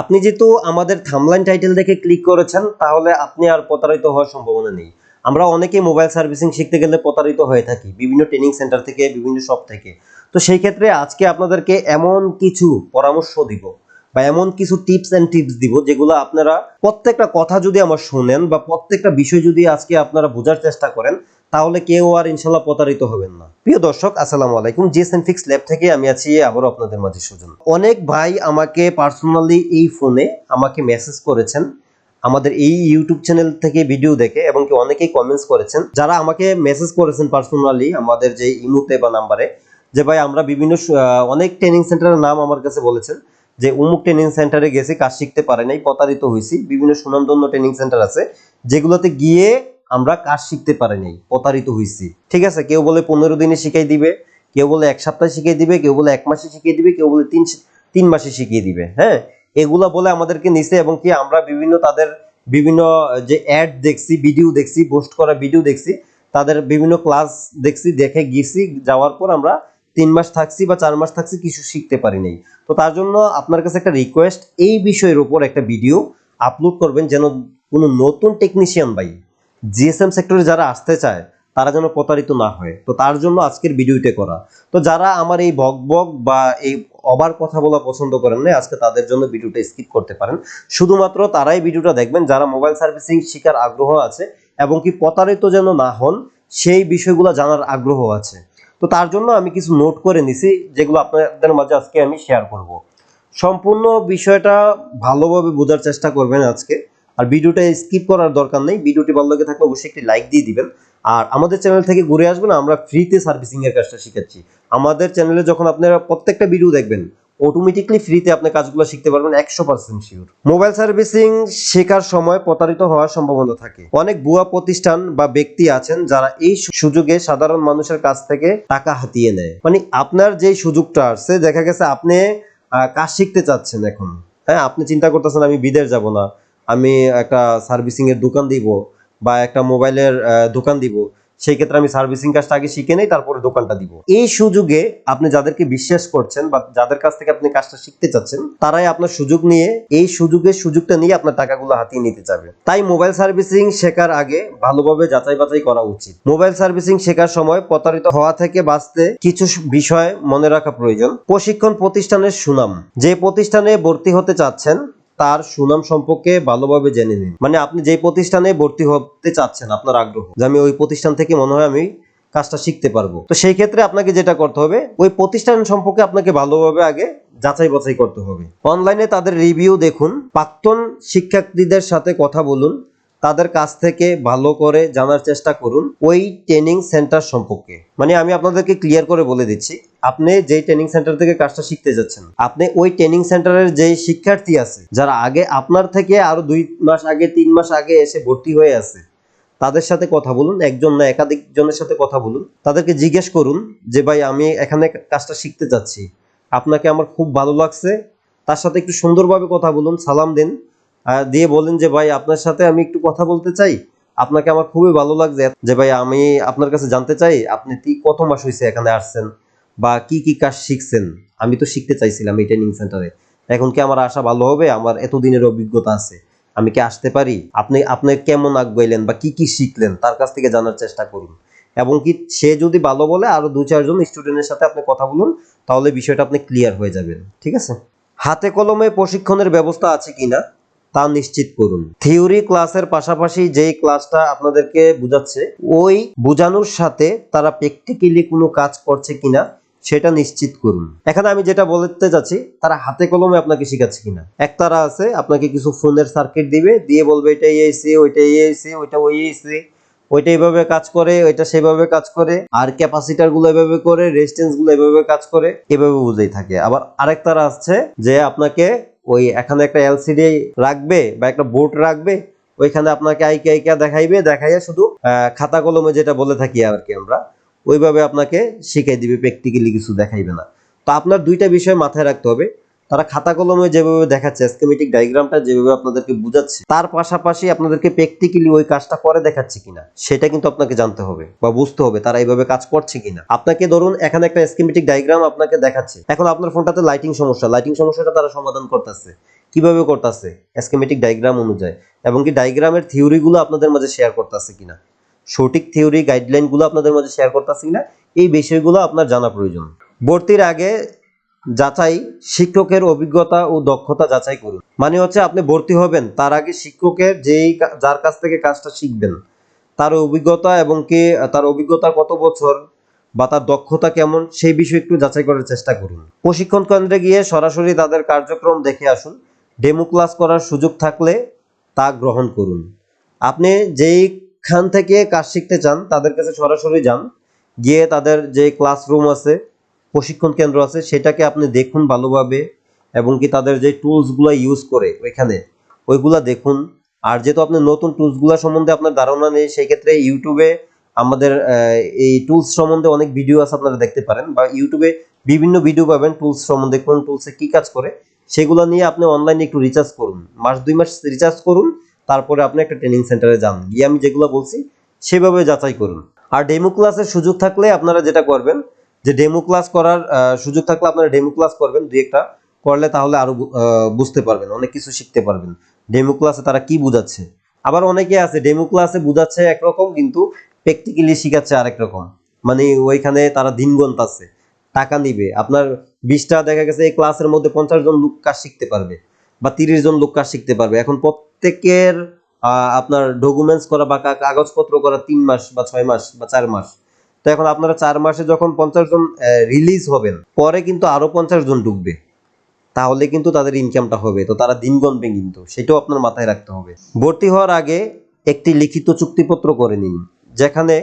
আপনি যেহেতু আমাদের থামলাইন টাইটেল দেখে ক্লিক করেছেন, তাহলে আপনি আর প্রতারিত হওয়ার সম্ভাবনা নেই। আমরা অনেকেই মোবাইল সার্ভিসিং শিখতে গেলে প্রতারিত হয়ে থাকি, বিভিন্ন ট্রেনিং সেন্টার থেকে, বিভিন্ন শপ থেকে। তো সেই ক্ষেত্রে আজকে আপনাদেরকে এমন কিছু পরামর্শ দিব। বা এমন কিছু টিপস এন্ড টিপস দিব যেগুলো আপনারা প্রত্যেকটা কথা যদি আমার শুনেন বা প্রত্যেকটা বিষয় যদি আজকে আপনারা বোঝার চেষ্টা করেন, তাহলে কেউ আর ইনশাল্লাহ প্রতারিত হবেন না। প্রিয় দর্শক, আসসালামু আলাইকুম। জিএসএম ফিক্স ল্যাব থেকে আমি আছি, আবারও আপনাদের মাঝে সুজন। অনেক ভাই আমাকে পার্সোনালি এই ফোনে আমাকে মেসেজ করেছেন, আমাদের এই ইউটিউব চ্যানেল থেকে ভিডিও দেখে এবং কি অনেকেই কমেন্টস করেছেন। যারা আমাকে মেসেজ করেছেন পার্সোনালি আমাদের যে ইমুতে বা নাম্বারে যে ভাই আমরা বিভিন্ন অনেক ট্রেনিং সেন্টারের নাম আমার কাছে বলেছেন। যে উমুক ট্রেনিং সেন্টারে গেছি, কাজ শিখতে পারে নাই, প্রতারিত হয়েছি। বিভিন্ন সুনামধন্য ট্রেনিং সেন্টার আছে, যেগুলোতে গিয়ে আমরা কাজ শিখতে পারি নাই, প্রতারিত হয়েছি। ঠিক আছে? কেউ বলে পনেরো দিনে শিখাই দিবে, কেউ বলে এক সপ্তাহে শিখিয়ে দিবে, কেউ বলে এক মাসে শিখিয়ে দিবে, কেউ বলে তিন তিন মাসে শিখিয়ে দিবে হ্যাঁ? এগুলা বলে আমাদেরকে নিছে এবং কি আমরা বিভিন্ন তাদের বিভিন্ন যে অ্যাড দেখছি ভিডিও দেখছি পোস্ট করা ভিডিও দেখছি, তাদের বিভিন্ন ক্লাস দেখছি, দেখে গেছি, যাওয়ার পর আমরা তিন মাস থাকছি বা চার মাস থাকছি, কিছু শিখতে পারি নাই। তো তার জন্য আপনার কাছে একটা রিকোয়েস্ট এই বিষয়ের উপর একটা ভিডিও আপলোড করবেন যেন কোনো নতুন টেকনিশিয়ান ভাই জিএসএম সেক্টরে যারা আসতে চায়, তারা যেন প্রতারিত না হয়। তো তার জন্য আজকের ভিডিওটা করা। তো যারা আমার এই বক বক বা এই অবার কথা বলা পছন্দ করেন না আজকে তাদের জন্য ভিডিওটা স্কিপ করতে পারেন। শুধুমাত্র তারাই ভিডিওটা দেখবেন যারা মোবাইল সার্ভিসিং শেখার আগ্রহ আছে এবং কি প্রতারিত যেন না হন, সেই বিষয়গুলো জানার আগ্রহ আছে। তো তার জন্য আমি কিছু নোট করে নিছি, যেগুলো আপনাদের মাঝে আজকে আমি শেয়ার করব। সম্পূর্ণ বিষয়টা ভালোভাবে বোঝার চেষ্টা করবেন আজকে। আর ভিডিওটা স্কিপ করার দরকার নেই, ভিডিওটি ভালো লাগে থাকলে অবশ্যই একটি লাইক দিয়ে দিবেন। আর আমাদের চ্যানেল থেকে ঘুরে আসবেন, আমরা ফ্রিতে সার্ভিসিংয়ের কাজটা শিখাচ্ছি। আমাদের চ্যানেলে যখন আপনারা প্রত্যেকটা ভিডিও দেখবেন অটোমেটিকলি ফ্রিতে আপনি কাজগুলো শিখতে পারবেন একশো পার্সেন্ট শিওর মোবাইল সার্ভিসিং শেখার সময় প্রতারিত হওয়ার সম্ভাবনা থাকে। অনেক ভুয়া প্রতিষ্ঠান বা ব্যক্তি আছেন যারা এই সুযোগে সাধারণ মানুষের কাছ থেকে টাকা হাতিয়ে নেয়। মানে আপনার যে সুযোগটা আসছে, দেখা গেছে আপনি কাজ শিখতে চাচ্ছেন এখন। হ্যাঁ আপনি চিন্তা করতেছেন, আমি বিদেশ যাব না। আমি একটা সার্ভিসিং এর দোকান দিব বা একটা মোবাইলের দোকান দিব। সেই ক্ষেত্রে আমি সার্ভিসিং কাজটা আগে শিখে নেই, তারপরে দোকানটা দিব। এই সুযোগে আপনি যাদেরকে বিশ্বাস করছেন বা যাদের কাছ থেকে আপনি কাজটা শিখতে চাচ্ছেন, তারাই আপনার সুযোগ নিয়ে এই সুযোগের সুযোগটা নিয়ে আপনার টাকাগুলো হাতিয়ে নিতে যাবে তাই মোবাইল সার্ভিসিং শেখার আগে ভালোভাবে যাচাই বাছাই করা উচিত। মোবাইল সার্ভিসিং শেখার সময় প্রতারিত হওয়া থেকে বাঁচতে কিছু বিষয় মনে রাখা প্রয়োজন। প্রশিক্ষণ প্রতিষ্ঠানের সুনাম। যে প্রতিষ্ঠানে ভর্তি হতে চাচ্ছেন তার সুনাম সম্পর্কে ভালোভাবে জেনে নিন। মানে আপনি যে প্রতিষ্ঠানে ভর্তি হতে চাচ্ছেন, আপনার আগ্রহ, যে আমি ওই প্রতিষ্ঠান থেকে মনে হয় আমি কাজটা শিখতে পারব। তো সেই ক্ষেত্রে আপনাকে যেটা করতে হবে, ওই প্রতিষ্ঠান সম্পর্কে আপনাকে ভালোভাবে আগে যাচাই বাছাই করতে হবে। অনলাইনে তাদের রিভিউ দেখুন, প্রাক্তন শিক্ষার্থীদের সাথে কথা বলুন, তাদের কাছ থেকে ভালো করে জানার চেষ্টা করুন ওই ট্রেনিং সেন্টার সম্পর্কে। মানে আমি আপনাদেরকে ক্লিয়ার করে বলে দিচ্ছি আপনি যেই ট্রেনিং সেন্টার থেকে কাজটা শিখতে যাচ্ছেন, আপনি ওই ট্রেনিং সেন্টারের যে শিক্ষার্থী আছে, যারা আগে আপনার থেকে আরও দুই মাস আগে, তিন মাস আগে এসে ভর্তি হয়ে আছে, তাদের সাথে কথা বলুন, একজন না একাধিক জনের সাথে কথা বলুন, তাদেরকে জিজ্ঞেস করুন যে, ভাই, আমি এখানে কাজটা শিখতে যাচ্ছি, আপনাকে আমার খুব ভালো লাগছে, তার সাথে একটু সুন্দরভাবে কথা বলুন, সালাম দিন দিয়ে বলেন যে, ভাই, আপনার সাথে আমি একটু কথা বলতে চাই, আপনাকে আমার খুবই ভালো লাগছে, যে, ভাই, আমি আপনার কাছে জানতে চাই, আপনি কত মাস হয়েছে এখানে আসছেন? বা কি কি কাজ শিখছেন? আমি তো শিখতে চাইছিলাম এই ট্রেনিং সেন্টারে এখন কি আমার আসা ভালো হবে? আমার এতদিনের অভিজ্ঞতা আছে। আমি কি আসতে পারি? আপনি আপনি কেমন আগাইলেন বা কি কি শিখলেন? তার কাছ থেকে জানার চেষ্টা করুন। এবং কি সে যদি ভালো বলে, আরও দু চারজন স্টুডেন্টের সাথে আপনি কথা বলুন, তাহলে বিষয়টা আপনি ক্লিয়ার হয়ে যাবেন। ঠিক আছে? হাতে কলমে প্রশিক্ষণের ব্যবস্থা আছে কিনা তা নিশ্চিত করুন। থিওরি ক্লাসের পাশাপাশি যেই ক্লাসটা আপনাদেরকে বুঝাচ্ছে, ওই বোঝানোর সাথে তারা প্র্যাকটিক্যালি কোনো কাজ করছে কিনা সেটা নিশ্চিত করুন। এখানে আমি যেটা বলতে যাচ্ছি, তারা হাতে কলমে আপনাকে শেখাচ্ছে কিনা। এক তারা আছে, আপনাকে কিছু ফোনের সার্কিট দিবে, দিয়ে বলবে, এটা এসে ওইটা এসে ওইটা ওই এসে ওইটা এইভাবে কাজ করে, ওইটা সেভাবে কাজ করে। আর ক্যাপাসিটারগুলো এভাবে করে রেজিস্ট্যান্সগুলো এভাবে কাজ করে, এভাবে বুঝেই থাকে। আবার আরেক তারা আসছে যে আপনাকে ওই এখানে একটা এলসিডি রাখবে বা একটা বোর্ড রাখবে, ওইখানে আপনাকে আইকে আইকা দেখাইবে, দেখাইয়া শুধু খাতা কলমে যেটা বলে থাকি আর কি আমরা ওইভাবে আপনাকে শিখাই দিবে প্র্যাকটিক্যালি কিছু দেখাইবে না। তো আপনার দুইটা বিষয় মাথায় রাখতে হবে। তারা খাতা কলমে যেভাবে দেখাচ্ছে স্কেমেটিক ডায়াগ্রামটা যেভাবে আপনাদেরকে বুঝাচ্ছে, তার পাশাপাশি আপনাদেরকে প্র্যাকটিক্যালি ওই কাজটা করে দেখাচ্ছে কিনা, সেটা কিন্তু আপনাকে জানতে হবে বা বুঝতে হবে তারা এইভাবে কাজ করছে কিনা। আপনাকে ধরুন, এখানে একটা স্কেমেটিক ডায়াগ্রাম আপনাকে দেখাচ্ছে। এখন আপনার ফোনটাতে লাইটিং সমস্যা লাইটিং সমস্যাটা তারা সমাধান করতেছে। কীভাবে করতেছে? স্কেমেটিক ডায়াগ্রাম অনুযায়ী। এবং কি ডায়াগ্রামের থিওরিগুলো আপনাদের মাঝে শেয়ার করতেছে কিনা? সঠিক থিওরি গাইডলাইনগুলো আপনাদের মাঝে শেয়ার করতেছে না এই বিষয়গুলো আপনার জানা প্রয়োজন। ভর্তির আগে যাচাই, শিক্ষকের অভিজ্ঞতা ও দক্ষতা যাচাই করুন। মানে হচ্ছে আপনি ভর্তি হবেন, তার আগে শিক্ষকের যেই যার কাছ থেকে কাজটা শিখবেন, তার অভিজ্ঞতা এবং কি, তার অভিজ্ঞতা কত বছর বা তার দক্ষতা কেমন, সেই বিষয়ে একটু যাচাই করার চেষ্টা করুন। প্রশিক্ষণ কেন্দ্রে গিয়ে সরাসরি তাদের কার্যক্রম দেখে আসুন। ডেমো ক্লাস করার সুযোগ থাকলে তা গ্রহণ করুন। আপনি যেইখান থেকে কাজ শিখতে চান তাদের কাছে সরাসরি যান, গিয়ে তাদের যে ক্লাসরুম আছে, প্রশিক্ষণ কেন্দ্র আছে, সেটাকে আপনি দেখুন ভালোভাবে এবং কি তাদের যে টুলসগুলো ইউজ করে ওইখানে, ওইগুলা দেখুন। আর যেহেতু আপনি নতুন টুলসগুলো সম্বন্ধে আপনার ধারণা নেই সেই ক্ষেত্রে ইউটিউবে আমাদের এই টুলস সম্বন্ধে অনেক ভিডিও আছে আপনারা দেখতে পারেন বা ইউটিউবে বিভিন্ন ভিডিও পাবেন টুলস সম্বন্ধে, কোন টুলসে কি কাজ করে, সেগুলো নিয়ে আপনি অনলাইনে একটু রিচার্জ করুন। মাস দুই মাস রিচার্জ করুন তারপরে আপনি একটা ট্রেনিং সেন্টারে যান। গিয়ে আমি যেগুলো বলছি সেভাবে যাচাই করুন। আর ডেমো ক্লাসের সুযোগ থাকলে আপনারা যেটা করবেন যে ডেমো ক্লাস করার সুযোগ থাকলে আপনারা ডেমো ক্লাস করবেন দুই একটা করলে তাহলে আরও বু- আহ, বুঝতে পারবেন অনেক কিছু শিখতে পারবেন। ডেমো ক্লাসে তারা কি বুঝাচ্ছে? আবার অনেকে আছে ডেমো ক্লাসে বুঝাচ্ছে একরকম কিন্তু প্র্যাকটিক্যালি শিখাচ্ছে আরেক রকম। মানে ওইখানে তারা দিন আছে টাকা নিবে। আপনার বিশটা দেখা গেছে এই ক্লাসের মধ্যে পঞ্চাশ জন লোক কাজ শিখতে পারবে বা তিরিশ জন লোক কাজ শিখতে পারবে। এখন প্রত্যেকের আপনার ডকুমেন্টস করা বা কাগজপত্র করা তিন মাস বা ছয় মাস বা চার মাস। তো এখন আপনারা চার মাসে যখন পঞ্চাশ জন রিলিজ হবেন, পরে কিন্তু আরও পঞ্চাশ জন ঢুকবে। তাহলে কিন্তু তাদের ইনকামটা হবে। তো তারা দিন গণবে কিন্তু, সেটাও আপনার মাথায় রাখতে হবে। ভর্তি হওয়ার আগে একটি লিখিত চুক্তিপত্র করে নিন, যেখানে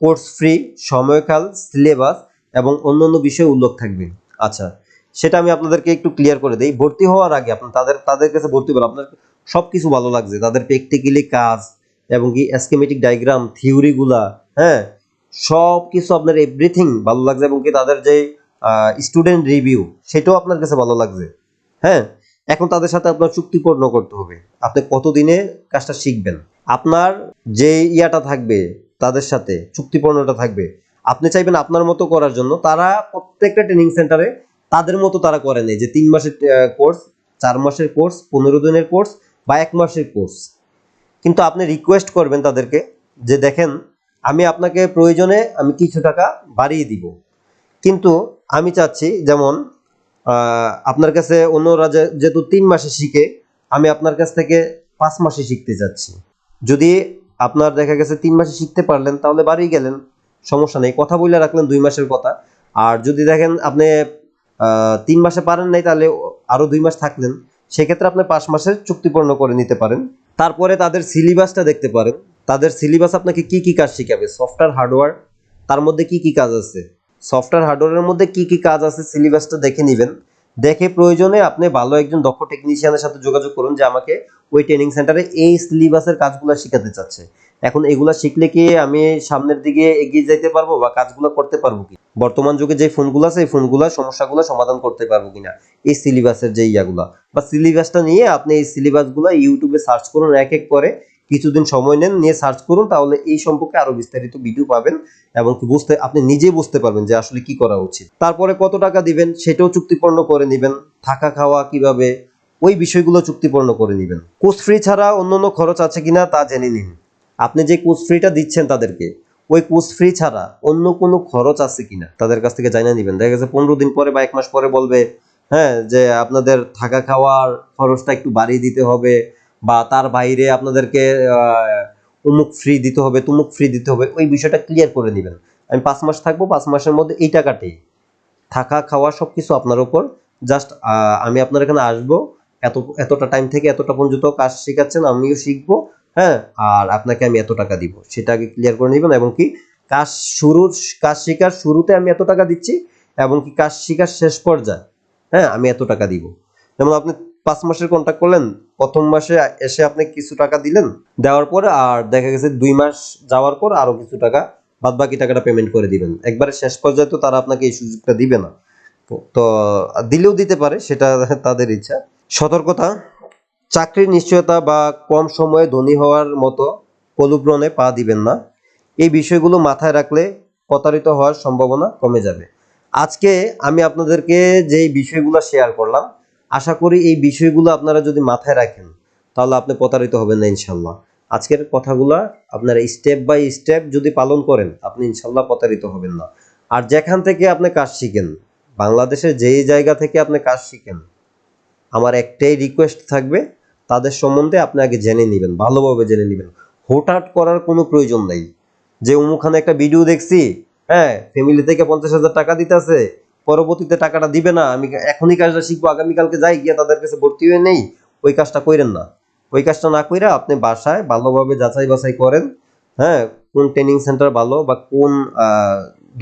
কোর্স ফ্রি সময়কাল সিলেবাস এবং অন্যান্য বিষয় উল্লেখ থাকবে। আচ্ছা সেটা আমি আপনাদেরকে একটু ক্লিয়ার করে দিই। ভর্তি হওয়ার আগে আপনার, তাদের তাদের কাছে ভর্তি হবেন। আপনার সব কিছু ভালো লাগছে। তাদের প্র্যাকটিক্যালি কাজ এবং কি স্কেমেটিক ডায়াগ্রাম থিওরিগুলা হ্যাঁ? সব কিছু আপনার এভরিথিং ভালো লাগছে এবং কি তাদের যে স্টুডেন্ট রিভিউ সেটাও আপনার কাছে ভালো লাগছে হ্যাঁ? এখন তাদের সাথে আপনার চুক্তিপূর্ণ করতে হবে। আপনি কতদিনে কাজটা শিখবেন? আপনার যে ইয়াটা থাকবে তাদের সাথে, চুক্তিপূর্ণটা থাকবে। আপনি চাইবেন আপনার মতো করার জন্য তারা প্রত্যেকটা ট্রেনিং সেন্টারে তাদের মতো তারা করে নেই যে তিন মাসের কোর্স চার মাসের কোর্স পনেরো দিনের কোর্স বা এক মাসের কোর্স। কিন্তু আপনি রিকোয়েস্ট করবেন তাদেরকে যে দেখেন, আমি আপনাকে প্রয়োজনে আমি কিছু টাকা বাড়িয়ে দিব। কিন্তু আমি চাচ্ছি যেমন আপনার কাছে অন্যরা যেহেতু তিন মাসে শিখে, আমি আপনার কাছ থেকে পাঁচ মাসে শিখতে চাচ্ছি। যদি আপনার দেখা গেছে তিন মাসে শিখতে পারলেন, তাহলে বাড়িয়ে গেলেন, সমস্যা নেই। কথা বলে রাখলেন দুই মাসের কথা। আর যদি দেখেন আপনি তিন মাসে পারেন নাই, তাহলে আরও দুই মাস থাকলেন, সেক্ষেত্রে আপনি পাঁচ মাসের চুক্তিপূর্ণ করে নিতে পারেন। তারপরে তাদের সিলেবাসটা দেখতে পারেন। তাদের সিলেবাস আপনাকে কি কি কাজ শিখাবে? সফটওয়্যার, হার্ডওয়্যার, তার মধ্যে কি কি কাজ আছে? সফটওয়্যার, হার্ডওয়্যারের মধ্যে কি কি কাজ আছে সিলেবাসটা দেখে নেবেন। দেখে প্রয়োজনে আপনি ভালো একজন দক্ষ টেকনিশিয়ানের সাথে যোগাযোগ করুন যে আমাকে ওই ট্রেনিং সেন্টারে এই সিলেবাসের কাজগুলো শেখাতে চাচ্ছে। এখন এগুলা শিখলে কি আমি সামনের দিকে এগিয়ে যেতে পারব বা কাজগুলো করতে পারব কি? বর্তমান যুগে যে ফোনগুলো আছে, এই ফোনগুলো সমস্যাগুলো সমাধান করতে পারব কিনা? এই সিলেবাসের যে ইয়াগুলা। বা সিলেবাসটা নিয়ে আপনি এই সিলেবাসগুলো ইউটিউবে সার্চ করুন এক এক করে। কিছুদিন সময় নেন, নিয়ে সার্চ করুন, তাহলে এই সম্পর্কে আরও বিস্তারিত ভিডিও পাবেন এবং বুঝতে, আপনি নিজেই বুঝতে পারবেন যে আসলে কি করা উচিত। তারপরে কত টাকা দিবেন সেটাও চুক্তিপূর্ণ করে নেবেন। থাকা খাওয়া কীভাবে, ওই বিষয়গুলো চুক্তিপূর্ণ করে নেবেন। কোর্স ফ্রি ছাড়া অন্যান্য খরচ আছে কিনা তা জেনে নিন। আপনি যে কোর্স ফ্রিটা দিচ্ছেন তাদেরকে, ওই কোর্স ফ্রি ছাড়া অন্য কোনো খরচ আছে কিনা? তাদের কাছ থেকে জানিয়ে নেবেন। দেখা গেছে পনেরো দিন পরে বা এক মাস পরে বলবে হ্যাঁ যে আপনাদের থাকা খাওয়ার খরচটা একটু বাড়িয়ে দিতে হবে বা তার বাইরে আপনাদেরকে অমুক ফ্রি দিতে হবে, তুমুক ফ্রি দিতে হবে, ওই বিষয়টা ক্লিয়ার করে নেবেন। আমি পাঁচ মাস থাকব, পাঁচ মাসের মধ্যে এই টাকাটাই থাকা, খাওয়া সব কিছু আপনার উপর জাস্ট আমি আপনার এখানে আসব, এত, এতটা টাইম থেকে এতটা পর্যন্ত কাজ শেখাচ্ছেন, আমিও শিখব হ্যাঁ? আর আপনাকে আমি এত টাকা দিব। সেটা আগে ক্লিয়ার করে নেবেন এবং কি কাজ শুরুর, কাজ শেখার শুরুতে আমি এত টাকা দিচ্ছি এবং কি কাজ শেখার শেষ পর্যায়ে হ্যাঁ আমি এত টাকা দিব। যেমন আপনি পাঁচ মাসের কন্ট্যাক্ট করলেন, প্রথম মাসে এসে আপনি কিছু টাকা দিলেন, দেওয়ার পর আর দেখা গেছে দুই মাস যাওয়ার পর আরও কিছু টাকা বাদ বাকি টাকাটা পেমেন্ট করে দিবেন। একবারে শেষ পর্যায়ে তো তারা আপনাকে এই সুযোগটা দিবে না। তো- তো, দিলেও দিতে পারে, সেটা তাদের ইচ্ছা। সতর্কতা চাকরির নিশ্চয়তা বা কম সময়ে ধনী হওয়ার মতো প্রলোভনে পা দিবেন না। এই বিষয়গুলো মাথায় রাখলে প্রতারিত হওয়ার সম্ভাবনা কমে যাবে। আজকে আমি আপনাদেরকে যেই বিষয়গুলো শেয়ার করলাম, আশা করি এই বিষয়গুলো আপনারা যদি মাথায় রাখেন, তাহলে আপনি প্রতারিত হবেন না ইনশাল্লাহ আজকের কথাগুলা আপনারা স্টেপ বাই স্টেপ যদি পালন করেন, আপনি ইনশাল্লাহ প্রতারিত হবেন না। আর যেখান থেকে আপনি কাজ শিখেন, বাংলাদেশের যেই জায়গা থেকে আপনি কাজ শিখেন, আমার একটাই রিকোয়েস্ট থাকবে তাদের সম্বন্ধে আপনি আগে জেনে নেবেন, ভালোভাবে জেনে নেবেন। হুটহাট করার কোনো প্রয়োজন নেই। যে অমুখানে একটা ভিডিও দেখছি হ্যাঁ ফ্যামিলি থেকে পঞ্চাশ হাজার টাকা দিতেছে, পরবর্তীতে টাকাটা দিবে না, আমি এখনই কাজটা শিখব, আগামীকালকে যাই, গিয়ে তাদের কাছে ভর্তি হয়ে নেই, ওই কাজটা কইরেন না। ওই কাজটা না কইরা আপনি বাসায় ভালোভাবে যাচাই বাছাই করেন হ্যাঁ কোন ট্রেনিং সেন্টার ভালো বা কোন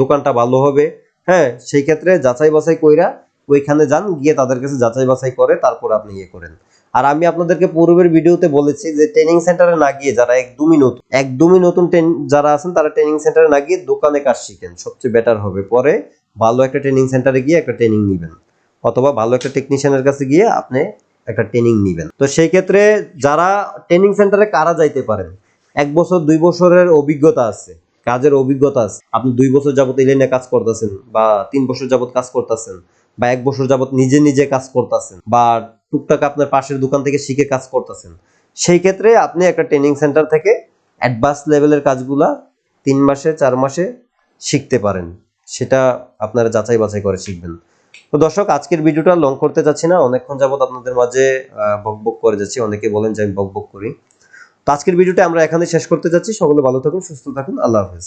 দোকানটা ভালো হবে হ্যাঁ সেই ক্ষেত্রে যাচাই বাছাই কইরা ওইখানে যান, গিয়ে তাদের কাছে যাচাই বাছাই করে, তারপর আপনি ইয়ে করেন। আর আমি আপনাদেরকে পূর্বের ভিডিওতে বলেছি যে ট্রেনিং সেন্টারে না গিয়ে যারা একদমই নতুন একদমই নতুন যারা আছেন তারা ট্রেনিং সেন্টারে না গিয়ে দোকানে কাজ শিখেন। সবচেয়ে বেটার হবে। পরে ভালো একটা ট্রেনিং সেন্টারে গিয়ে একটা ট্রেনিং নেবেন। অথবা ভালো একটা টেকনিশিয়ানের কাছে গিয়ে আপনি একটা ট্রেনিং নেবেন। তো সেই ক্ষেত্রে যারা ট্রেনিং সেন্টারে কারা যাইতে পারেন? এক বছর, দুই বছরের অভিজ্ঞতা আছে, কাজের অভিজ্ঞতা আছে। আপনি দুই বছর যাবত এই লাইনে কাজ করতেছেন বা তিন বছর যাবত কাজ করতেছেন। বা এক বছর যাবত নিজে নিজে কাজ করতেছেন বা টুকটাক আপনার পাশের দোকান থেকে শিখে কাজ করতেছেন, সেই ক্ষেত্রে আপনি একটা ট্রেনিং সেন্টার থেকে অ্যাডভান্স লেভেলের কাজগুলা তিন মাসে, চার মাসে শিখতে পারেন। সেটা আপনারা যাচাই বাছাই করে শিখবেন। তো দর্শক, আজকের ভিডিওটা লং করতে চাচ্ছি না। অনেকক্ষণ যাবত আপনাদের মাঝে বকবক করে যাচ্ছি। অনেকে বলেন যে আমি বকবক করি। তো আজকের ভিডিওটা আমরা এখানে শেষ করতে যাচ্ছি। সকলে ভালো থাকুন, সুস্থ থাকুন। আল্লাহ হাফেজ।